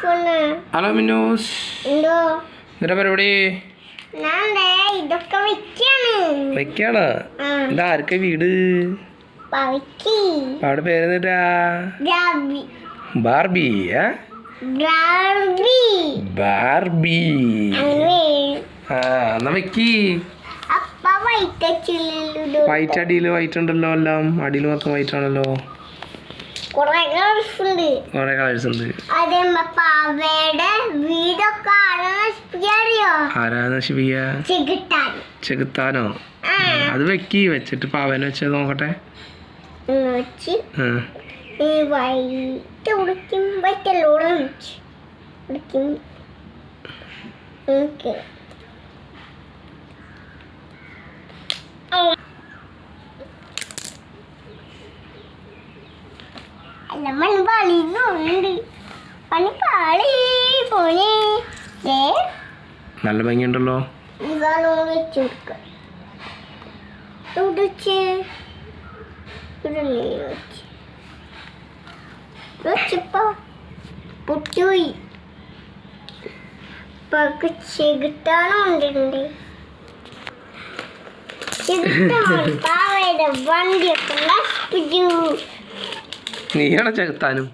Hello Minnu's. എന്തോ? പരിപാടി? വെക്കാണ്. എന്താ ആർക്ക വീട്? അവിടെ പേരെന്നിട്ടാ ബാർബി ബാർബി. ആ എന്നാ വെക്കി. വൈറ്റ് അടിയിൽ വൈറ്റ് ഉണ്ടല്ലോ എല്ലാം. അടിയിൽ മൊത്തം വൈറ്റ് ആണല്ലോ കൊറേ ഗേൾസ് ഉണ്ട്. കുറെ കളേഴ്സ് ഉണ്ട്. അതേ പാവയുടെ വീടൊക്കെ ആരാ നശിപ്പിക്കാറിയോ? ആരാ നശിപ്പിക്ക? ചെകിട്ടാൻ ചെകുത്താനോ? അത് വെക്കി വെച്ചിട്ട് പാവന വെച്ച് നോക്കട്ടെ. വെച്ച്. ഈ ഉടുക്കും വൈറ്റല്ലോടെ വെച്ച് ഉടുക്കും. ഓക്കെ. അല്ല മണി പണി പാളി പോണേ നല്ല ഭംഗിയുണ്ടല്ലോ. പൊട്ടിപ്പോയി. ഇപ്പൊക്കെ ചെകിട്ടാണുണ്ട് ചെകിട്ടാണ് പാവയുടെ വണ്ടിയൊക്കെ നശിപ്പിച്ചു. നീയാണ് ചെകുത്താനും.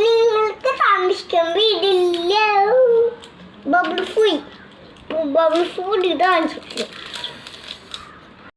നിങ്ങൾക്ക് താമസിക്കാൻ വീടില്ല ബബിൾ പോയി ബബിൾ ഫുഡ് ഇതാണ്